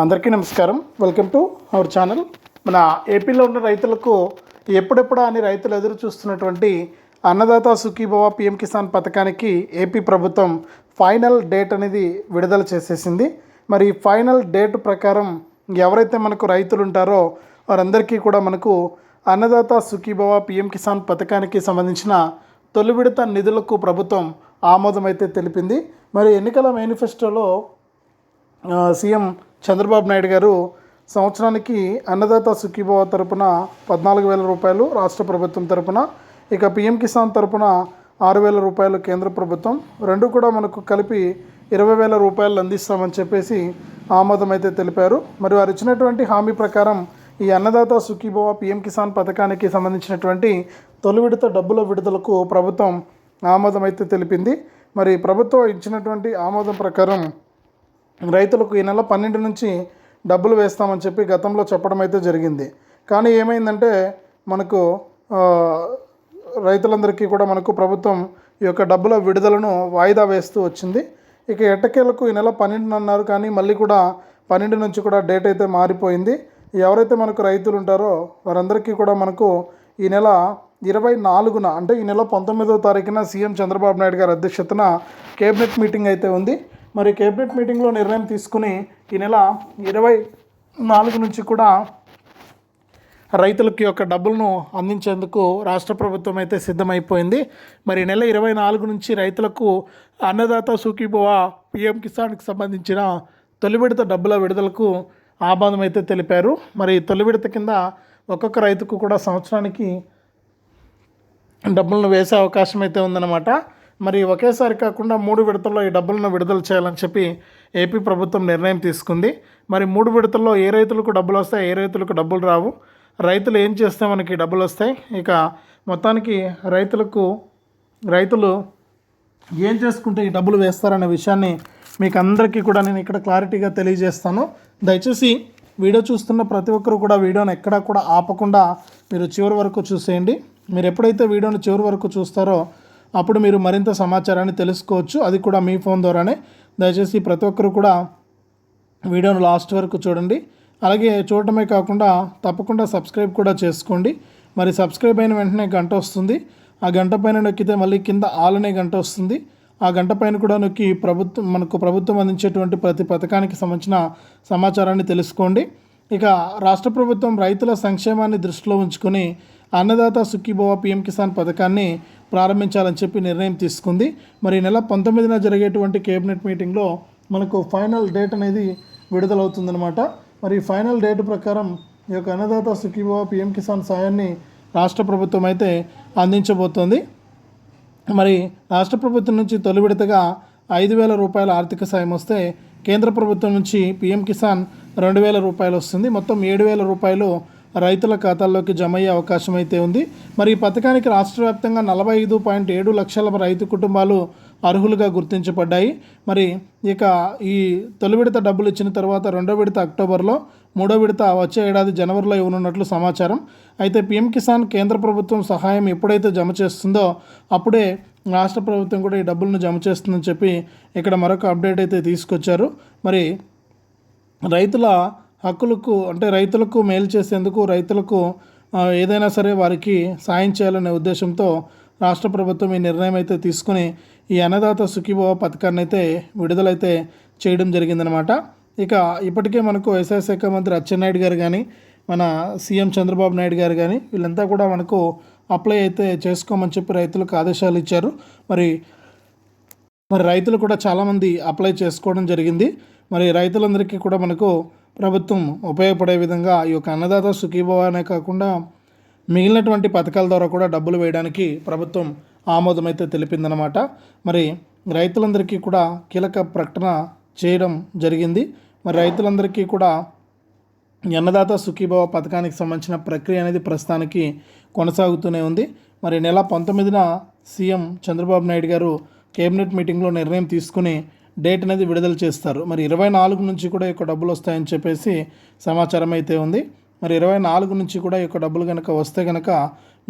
అందరికీ నమస్కారం. Welcome to our channel మన ఏపీలో ఉన్న రైతులకు ఎప్పుడెప్పుడా అని రైతులు ఎదురు చూస్తున్నటువంటి అన్నదాత సుఖీభవ పిఎం కిసాన్ పథకానికి ఏపీ ప్రభుత్వం ఫైనల్ డేట్ అనేది విడుదల చేసేసింది. మరి ఈ ఫైనల్ డేట్ ప్రకారం ఎవరైతే మనకు రైతులు ఉంటారో వారందరికీ కూడా మనకు అన్నదాత సుఖీభవ పిఎం కిసాన్ పథకానికి సంబంధించిన తొలి విడత నిధులకు ప్రభుత్వం ఆమోదం అయితే తెలిపింది. మరి ఎన్నికల మేనిఫెస్టోలో సీఎం చంద్రబాబు నాయుడు గారు సంవత్సరానికి అన్నదాత సుఖీభవ తరపున పద్నాలుగు వేల రూపాయలు రాష్ట్ర ప్రభుత్వం తరపున ఇక పిఎం కిసాన్ తరపున ఆరు వేల రూపాయలు కేంద్ర ప్రభుత్వం. రెండు కూడా మనకు కలిపి ఇరవై వేల రూపాయలు అందిస్తామని చెప్పేసి ఆమోదం అయితే తెలిపారు. మరి వారు ఇచ్చినటువంటి హామీ ప్రకారం ఈ అన్నదాత సుఖీభవ పిఎం కిసాన్ పథకానికి సంబంధించినటువంటి తొలి విడత డబ్బుల విడుదలకు ప్రభుత్వం ఆమోదం అయితే తెలిపింది. మరి ప్రభుత్వం ఇచ్చినటువంటి ఆమోదం ప్రకారం రైతులకు ఈ నెల పన్నెండు నుంచి డబ్బులు వేస్తామని చెప్పి గతంలో చెప్పడం అయితే జరిగింది. కానీ ఏమైందంటే మనకు రైతులందరికీ కూడా మనకు ప్రభుత్వం ఈ యొక్క డబ్బుల విడుదలను వాయిదా వేస్తూ వచ్చింది. ఇక ఎట్టకేలకు ఈ నెల పన్నెండున అన్నారు కానీ మళ్ళీ కూడా పన్నెండు నుంచి కూడా డేట్ అయితే మారిపోయింది. ఎవరైతే మనకు రైతులు ఉంటారో వారందరికీ కూడా మనకు ఈ నెల ఇరవై నాలుగున అంటే ఈ నెల పంతొమ్మిదవ తారీఖున సీఎం చంద్రబాబు నాయుడు గారి అధ్యక్షతన కేబినెట్ మీటింగ్ అయితే ఉంది. మరి కేబినెట్ మీటింగ్లో నిర్ణయం తీసుకుని ఈ నెల ఇరవై నాలుగు నుంచి కూడా రైతులకి యొక్క డబ్బులను అందించేందుకు రాష్ట్ర ప్రభుత్వం అయితే సిద్ధమైపోయింది. మరి ఈ నెల ఇరవై నాలుగు నుంచి రైతులకు అన్నదాత సుఖీభవ పిఎం కిసాన్కి సంబంధించిన తొలి విడత డబ్బుల విడుదలకు ఆమోదం అయితే తెలిపారు. మరి తొలి విడత కింద ఒక్కొక్క రైతుకు కూడా సంవత్సరానికి డబ్బులను వేసే అవకాశం అయితే ఉందన్నమాట. మరి ఒకేసారి కాకుండా మూడు విడతల్లో ఈ డబ్బులను విడుదల చేయాలని చెప్పి ఏపీ ప్రభుత్వం నిర్ణయం తీసుకుంది. మరి మూడు విడతల్లో ఏ రైతులకు డబ్బులు వస్తాయి? ఏ రైతులకు డబ్బులు రావు? రైతులు ఏం చేస్తే మనకి డబ్బులు వస్తాయి? ఇక మొత్తానికి రైతులకు రైతులు ఏం చేసుకుంటే ఈ డబ్బులు వేస్తారనే విషయాన్ని మీకు అందరికీ కూడా నేను ఇక్కడ క్లారిటీగా తెలియజేస్తాను. దయచేసి వీడియో చూస్తున్న ప్రతి ఒక్కరు కూడా వీడియోని ఎక్కడా కూడా ఆపకుండా మీరు చివరి వరకు చూసేయండి. మీరు ఎప్పుడైతే వీడియోని చివరి వరకు చూస్తారో అప్పుడు మీరు మరింత సమాచారాన్ని తెలుసుకోవచ్చు. అది కూడా మీ ఫోన్ ద్వారానే. దయచేసి ప్రతి ఒక్కరు కూడా వీడియోను లాస్ట్ వరకు చూడండి. అలాగే చూడటమే కాకుండా తప్పకుండా సబ్స్క్రైబ్ కూడా చేసుకోండి. మరి సబ్స్క్రైబ్ అయిన వెంటనే గంట వస్తుంది. ఆ గంట పైన నొక్కితే మళ్ళీ కింద ఆల్ అనే గంట వస్తుంది. ఆ గంట పైన కూడా నొక్కి ప్రభుత్వం మనకు ప్రభుత్వం అందించేటువంటి ప్రతి పథకానికి సంబంధించిన సమాచారాన్ని తెలుసుకోండి. ఇక రాష్ట్ర ప్రభుత్వం రైతుల సంక్షేమాన్ని దృష్టిలో ఉంచుకొని అన్నదాత సుఖీభవ పిఎం కిసాన్ పథకాన్ని ప్రారంభించాలని చెప్పి నిర్ణయం తీసుకుంది. మరి నెల పంతొమ్మిదిన జరిగేటువంటి కేబినెట్ మీటింగ్లో మనకు ఫైనల్ డేట్ అనేది విడుదలవుతుందన్నమాట. మరి ఫైనల్ డేట్ ప్రకారం ఈ యొక్క అన్నదాత సుఖీభావ పిఎం కిసాన్ సాయాన్ని రాష్ట్ర ప్రభుత్వం అయితే అందించబోతోంది. మరి రాష్ట్ర ప్రభుత్వం నుంచి తొలి విడతగా ఐదు వేల రూపాయల ఆర్థిక సాయం వస్తే కేంద్ర ప్రభుత్వం నుంచి పీఎం కిసాన్ రెండు వేల రూపాయలు వస్తుంది. మొత్తం ఏడు వేల రూపాయలు రైతుల ఖాతాల్లోకి జమ అయ్యే అవకాశం అయితే ఉంది. మరి ఈ పథకానికి రాష్ట్ర వ్యాప్తంగా నలభై ఐదు పాయింట్ ఏడు లక్షల రైతు కుటుంబాలు అర్హులుగా గుర్తించబడ్డాయి. మరి ఇక ఈ తొలి విడత డబ్బులు ఇచ్చిన తర్వాత రెండో విడత అక్టోబర్లో మూడో విడత వచ్చే ఏడాది జనవరిలో ఇవ్వనున్నట్లు సమాచారం. అయితే పీఎం కిసాన్ కేంద్ర ప్రభుత్వం సహాయం ఎప్పుడైతే జమ చేస్తుందో అప్పుడే రాష్ట్ర ప్రభుత్వం కూడా ఈ డబ్బులను జమ చేస్తుందని చెప్పి ఇక్కడ మరొక అప్డేట్ అయితే తీసుకొచ్చారు. మరి రైతుల హక్కులకు అంటే రైతులకు మేలు చేసేందుకు రైతులకు ఏదైనా సరే వారికి సాయం చేయాలనే ఉద్దేశంతో రాష్ట్ర ప్రభుత్వం ఈ నిర్ణయం అయితే తీసుకుని ఈ అన్నదాత సుఖీభవ పథకాన్ని అయితే విడుదలైతే చేయడం జరిగిందనమాట ఇక ఇప్పటికే మనకు వ్యవసాయ శాఖ మంత్రి అచ్చెన్నాయుడు గారు కానీ మన సీఎం చంద్రబాబు నాయుడు గారు కానీ వీళ్ళంతా కూడా మనకు అప్లై అయితే చేసుకోమని చెప్పి రైతులకు ఆదేశాలు ఇచ్చారు. మరి మరి రైతులు కూడా చాలామంది అప్లై చేసుకోవడం జరిగింది. మరి రైతులందరికీ కూడా మనకు ప్రభుత్వం ఉపయోగపడే విధంగా ఈ యొక్క అన్నదాత సుఖీభవానే కాకుండా మిగిలినటువంటి పథకాల ద్వారా కూడా డబ్బులు వేయడానికి ప్రభుత్వం ఆమోదం అయితే తెలిపిందనమాట మరి రైతులందరికీ కూడా కీలక ప్రకటన చేయడం జరిగింది. మరి రైతులందరికీ కూడా అన్నదాత సుఖీభవ పథకానికి సంబంధించిన ప్రక్రియ అనేది ప్రస్తుతానికి కొనసాగుతూనే ఉంది. మరి నెల పంతొమ్మిదిన సీఎం చంద్రబాబు నాయుడు గారు కేబినెట్ మీటింగ్లో నిర్ణయం తీసుకుని డేట్ అనేది విడుదల చేస్తారు. మరి ఇరవై నాలుగు నుంచి కూడా ఎక్కువ యొక్క డబ్బులు వస్తాయని చెప్పేసి సమాచారం అయితే ఉంది. మరి ఇరవై నాలుగు నుంచి కూడా ఈ యొక్క డబ్బులు కనుక వస్తే కనుక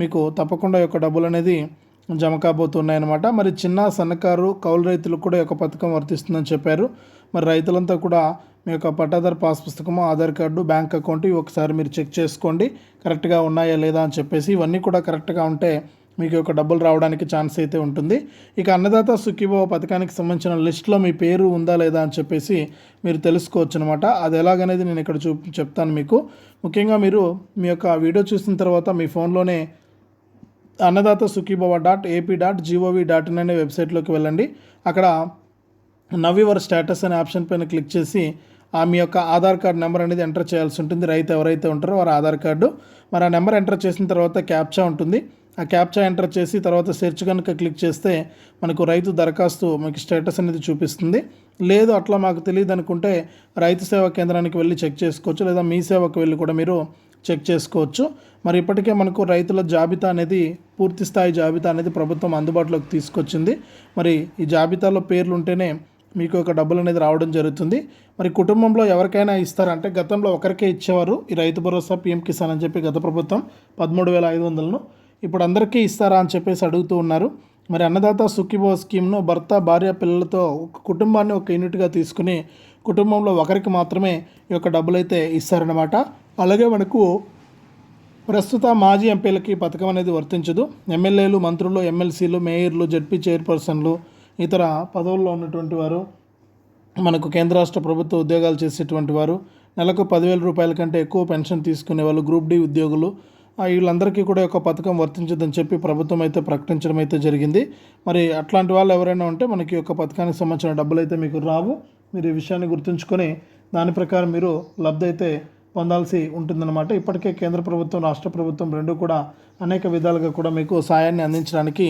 మీకు తప్పకుండా యొక్క డబ్బులు అనేది జమ కాబోతున్నాయన్నమాట. మరి చిన్న సన్నకారు కౌలు రైతులకు కూడా యొక్క పథకం వర్తిస్తుందని చెప్పారు. మరి రైతులంతా కూడా మీ యొక్క పట్టాదారు పాస్ పుస్తకము ఆధార్ కార్డు బ్యాంక్ అకౌంట్ ఒకసారి మీరు చెక్ చేసుకోండి. కరెక్ట్గా ఉన్నాయా లేదా అని చెప్పేసి ఇవన్నీ కూడా కరెక్ట్గా ఉంటే మీకు యొక్క డబ్బులు రావడానికి ఛాన్స్ అయితే ఉంటుంది. ఇక అన్నదాత సుఖీభావ పథకానికి సంబంధించిన లిస్ట్లో మీ పేరు ఉందా లేదా అని చెప్పేసి మీరు తెలుసుకోవచ్చు అనమాట అది ఎలాగనేది నేను ఇక్కడ చూ చెప్తాను మీకు. ముఖ్యంగా మీరు మీ యొక్క వీడియో చూసిన తర్వాత మీ ఫోన్లోనే Annadata Sukhibhava dot AP dot gov dot in అనే వెబ్సైట్లోకి వెళ్ళండి. అక్కడ నవ్ యువర్ స్టేటస్ అనే ఆప్షన్ పైన క్లిక్ చేసి ఆ మీ యొక్క ఆధార్ కార్డ్ నెంబర్ అనేది ఎంటర్ చేయాల్సి ఉంటుంది. రైతు ఎవరైతే ఉంటారో వారి ఆధార్ కార్డు. మరి ఆ నెంబర్ ఎంటర్ చేసిన తర్వాత క్యాప్చా ఉంటుంది. ఆ క్యాప్చా ఎంటర్ చేసి తర్వాత సెర్చ్ కనుక క్లిక్ చేస్తే మనకు రైతు దరఖాస్తు మీకు స్టేటస్ అనేది చూపిస్తుంది. లేదు అట్లా మాకు తెలియదు అనుకుంటే రైతు సేవా కేంద్రానికి వెళ్ళి చెక్ చేసుకోవచ్చు. లేదా మీ సేవకు వెళ్ళి కూడా మీరు చెక్ చేసుకోవచ్చు. మరి ఇప్పటికే మనకు రైతుల జాబితా అనేది పూర్తి స్థాయి జాబితా అనేది ప్రభుత్వం అందుబాటులోకి తీసుకొచ్చింది. మరి ఈ జాబితాలో పేర్లు ఉంటేనే మీకు ఒక డబ్బులు అనేది రావడం జరుగుతుంది. మరి కుటుంబంలో ఎవరికైనా ఇస్తారంటే గతంలో ఒకరికే ఇచ్చేవారు. ఈ రైతు భరోసా పిఎం కిసాన్ అని చెప్పి గత ప్రభుత్వం పదమూడు వేల ఐదు వందలను ఇప్పుడు అందరికీ ఇస్తారా అని చెప్పేసి అడుగుతూ ఉన్నారు. మరి అన్నదాత సుఖీభో స్కీమ్ను భర్త భార్య పిల్లలతో ఒక కుటుంబాన్ని ఒక యూనిట్గా తీసుకుని కుటుంబంలో ఒకరికి మాత్రమే ఈ యొక్క డబ్బులు అయితే ఇస్తారనమాట అలాగే మనకు ప్రస్తుత మాజీ ఎంపీలకి పథకం అనేది వర్తించదు. ఎమ్మెల్యేలు మంత్రులు ఎమ్మెల్సీలు మేయర్లు జడ్పీ చైర్పర్సన్లు ఇతర పదవుల్లో ఉన్నటువంటి వారు మనకు కేంద్ర రాష్ట్ర ప్రభుత్వ ఉద్యోగాలు చేసేటువంటి వారు నెలకు పదివేల రూపాయల కంటే ఎక్కువ పెన్షన్ తీసుకునే వాళ్ళు గ్రూప్ డి ఉద్యోగులు వీళ్ళందరికీ కూడా ఒక పథకం వర్తించదని చెప్పి ప్రభుత్వం అయితే ప్రకటించడం అయితే జరిగింది. మరి అట్లాంటి వాళ్ళు ఎవరైనా ఉంటే మనకి ఒక పథకానికి సంబంధించిన డబ్బులు అయితే మీకు రావు. మీరు ఈ విషయాన్ని గుర్తుంచుకొని దాని ప్రకారం మీరు లబ్ధి అయితే పొందాల్సి ఉంటుందన్నమాట. ఇప్పటికే కేంద్ర ప్రభుత్వం రాష్ట్ర ప్రభుత్వం రెండు కూడా అనేక విధాలుగా కూడా మీకు సాయాన్ని అందించడానికి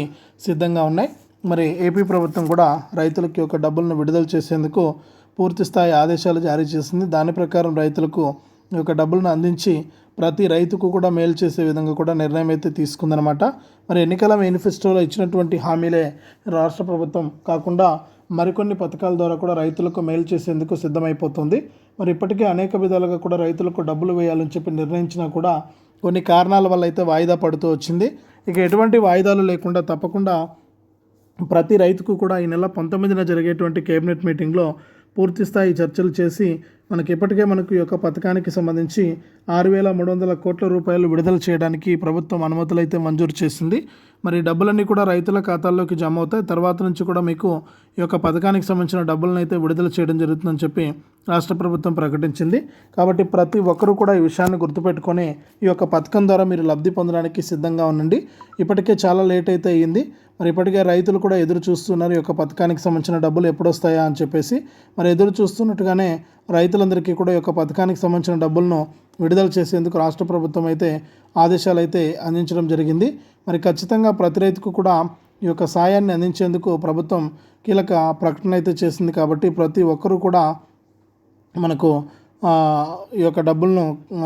సిద్ధంగా ఉన్నాయి. మరి ఏపీ ప్రభుత్వం కూడా రైతులకి ఒక డబ్బులను విడుదల చేసేందుకు పూర్తి స్థాయి ఆదేశాలు జారీ చేసింది. దాని ప్రకారం రైతులకు యొక్క డబ్బులను అందించి ప్రతి రైతుకు కూడా మేలు చేసే విధంగా కూడా నిర్ణయం అయితే తీసుకుందనమాట మరి ఎన్నికల మేనిఫెస్టోలో ఇచ్చినటువంటి హామీలే రాష్ట్ర ప్రభుత్వం కాకుండా మరికొన్ని పథకాల ద్వారా కూడా రైతులకు మేలు చేసేందుకు సిద్ధమైపోతుంది. మరి ఇప్పటికే అనేక విధాలుగా కూడా రైతులకు డబ్బులు వేయాలని చెప్పి నిర్ణయించినా కూడా కొన్ని కారణాల వల్ల అయితే వాయిదా పడుతూ వచ్చింది. ఇక ఎటువంటి వాయిదాలు లేకుండా తప్పకుండా ప్రతి రైతుకు కూడా ఈ నెల పంతొమ్మిదిన జరిగేటువంటి కేబినెట్ మీటింగ్లో పూర్తిస్థాయి చర్చలు చేసి మనకి ఇప్పటికే మనకు ఈ యొక్క పథకానికి సంబంధించి ఆరు వేల మూడు వందల కోట్ల రూపాయలు విడుదల చేయడానికి ప్రభుత్వం అనుమతులు అయితే మంజూరు చేసింది. మరి డబ్బులన్నీ కూడా రైతుల ఖాతాల్లోకి జమ అవుతాయి. తర్వాత నుంచి కూడా మీకు ఈ యొక్క పథకానికి సంబంధించిన డబ్బులను అయితే విడుదల చేయడం జరుగుతుందని చెప్పి రాష్ట్ర ప్రభుత్వం ప్రకటించింది. కాబట్టి ప్రతి ఒక్కరూ కూడా ఈ విషయాన్ని గుర్తుపెట్టుకొని ఈ యొక్క పథకం ద్వారా మీరు లబ్ధి పొందడానికి సిద్ధంగా ఉండండి. ఇప్పటికే చాలా లేట్ అయితే అయ్యింది మరి ఇప్పటికే రైతులు కూడా ఎదురు చూస్తున్నారు ఈ యొక్క పథకానికి సంబంధించిన డబ్బులు ఎప్పుడు వస్తాయా అని చెప్పేసి. మరి ఎదురు చూస్తున్నట్టుగానే రైతులందరికీ కూడా ఈ యొక్క పథకానికి సంబంధించిన డబ్బులను విడుదల చేసేందుకు రాష్ట్ర ప్రభుత్వం అయితే ఆదేశాలు అయితే అందించడం జరిగింది. మరి ఖచ్చితంగా ప్రతి రైతుకు కూడా ఈ యొక్క సాయాన్ని అందించేందుకు ప్రభుత్వం కీలక ప్రకటన అయితే చేసింది కాబట్టి ప్రతి ఒక్కరూ కూడా మనకు ఈ యొక్క డబ్బులను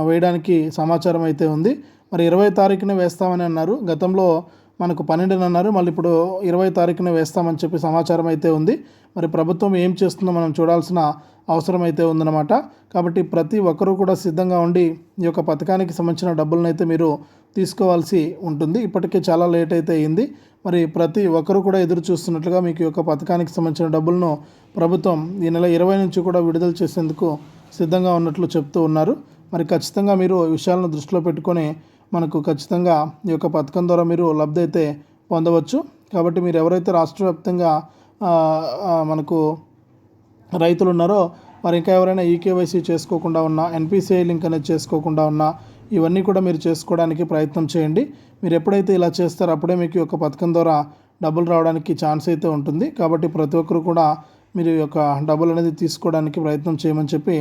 వేయడానికి సమాచారం అయితే ఉంది. మరి ఇరవై తారీఖున వేస్తామని అన్నారు. గతంలో మనకు పన్నెండున అన్నారు. మళ్ళీ ఇప్పుడు ఇరవై తారీఖున వేస్తామని చెప్పి సమాచారం అయితే ఉంది. మరి ప్రభుత్వం ఏం చేస్తుందో మనం చూడాల్సిన అవసరం అయితే ఉందన్నమాట. కాబట్టి ప్రతి ఒక్కరూ కూడా సిద్ధంగా ఉండి ఈ యొక్క పథకానికి సంబంధించిన డబ్బులను అయితే మీరు తీసుకోవాల్సి ఉంటుంది. ఇప్పటికే చాలా లేట్ అయితే అయింది. మరి ప్రతి ఒక్కరూ కూడా ఎదురు చూస్తున్నట్లుగా మీకు ఈ యొక్క పథకానికి సంబంధించిన డబ్బులను ప్రభుత్వం ఈ నెల ఇరవై నుంచి కూడా విడుదల చేసేందుకు సిద్ధంగా ఉన్నట్లు చెప్తూ ఉన్నారు. మరి ఖచ్చితంగా మీరు విషయాలను దృష్టిలో పెట్టుకొని మనకు ఖచ్చితంగా ఈ యొక్క పథకం ద్వారా మీరు లబ్ధి అయితే పొందవచ్చు. కాబట్టి మీరు ఎవరైతే రాష్ట్ర వ్యాప్తంగా మనకు రైతులు ఉన్నారో మరి ఇంకా ఎవరైనా ఈకేవైసీ చేసుకోకుండా ఉన్నా ఎన్పిసిఐ లింక్ అనేది చేసుకోకుండా ఉన్నా ఇవన్నీ కూడా మీరు చేసుకోవడానికి ప్రయత్నం చేయండి. మీరు ఎప్పుడైతే ఇలా చేస్తారో అప్పుడే మీకు ఈ యొక్క పథకం ద్వారా డబ్బులు రావడానికి ఛాన్స్ అయితే ఉంటుంది. కాబట్టి ప్రతి ఒక్కరు కూడా మీరు ఈ యొక్క డబ్బులు అనేది తీసుకోవడానికి ప్రయత్నం చేయమని చెప్పి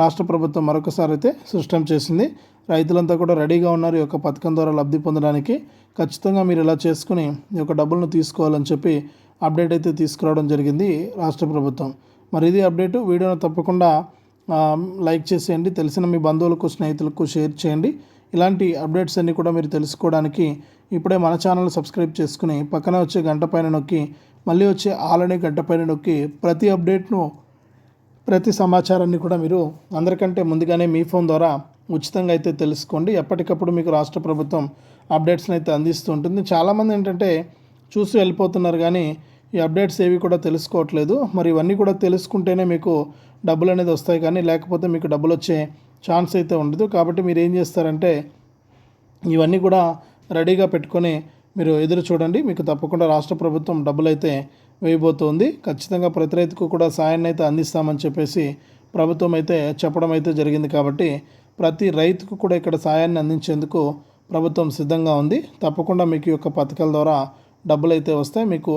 రాష్ట్ర ప్రభుత్వం మరొకసారి అయితే స్పష్టం చేసింది. రైతులంతా కూడా రెడీగా ఉన్నారు ఈ యొక్క పథకం ద్వారా లబ్ధి పొందడానికి. ఖచ్చితంగా మీరు ఇలా చేసుకుని ఈ యొక్క డబ్బులను తీసుకోవాలని చెప్పి అప్డేట్ అయితే తీసుకురావడం జరిగింది రాష్ట్ర ప్రభుత్వం. మరి ఇది అప్డేటు. వీడియోను తప్పకుండా లైక్ చేసేయండి. తెలిసిన మీ బంధువులకు స్నేహితులకు షేర్ చేయండి. ఇలాంటి అప్డేట్స్ అన్నీ కూడా మీరు తెలుసుకోవడానికి ఇప్పుడే మన ఛానల్ సబ్స్క్రైబ్ చేసుకుని పక్కన వచ్చే గంట పైన నొక్కి మళ్ళీ వచ్చే ఆలనే గంట పైన నొక్కి ప్రతి అప్డేట్ను ప్రతి సమాచారాన్ని కూడా మీరు అందరికంటే ముందుగానే మీ ఫోన్ ద్వారా ఉచితంగా అయితే తెలుసుకోండి. ఎప్పటికప్పుడు మీకు రాష్ట్ర ప్రభుత్వం అప్డేట్స్ని అయితే అందిస్తూ ఉంటుంది. చాలామంది ఏంటంటే చూసి వెళ్ళిపోతున్నారు కానీ ఈ అప్డేట్స్ ఏవి కూడా తెలుసుకోవట్లేదు. మరి ఇవన్నీ కూడా తెలుసుకుంటేనే మీకు డబ్బులు అనేది వస్తాయి కానీ లేకపోతే మీకు డబ్బులు వచ్చే ఛాన్స్ అయితే ఉండదు. కాబట్టి మీరు ఏం చేస్తారంటే ఇవన్నీ కూడా రెడీగా పెట్టుకొని మీరు ఎదురు చూడండి. మీకు తప్పకుండా రాష్ట్ర ప్రభుత్వం డబ్బులు అయితే వేయబోతోంది. ఖచ్చితంగా ప్రతి రైతుకు కూడా సాయాన్ని అయితే అందిస్తామని చెప్పేసి ప్రభుత్వం అయితే చెప్పడం అయితే జరిగింది కాబట్టి ప్రతి రైతుకు కూడా ఇక్కడ సాయాన్ని అందించేందుకు ప్రభుత్వం సిద్ధంగా ఉంది. తప్పకుండా మీకు యొక్క పథకాల ద్వారా డబ్బులు అయితే వస్తాయి. మీకు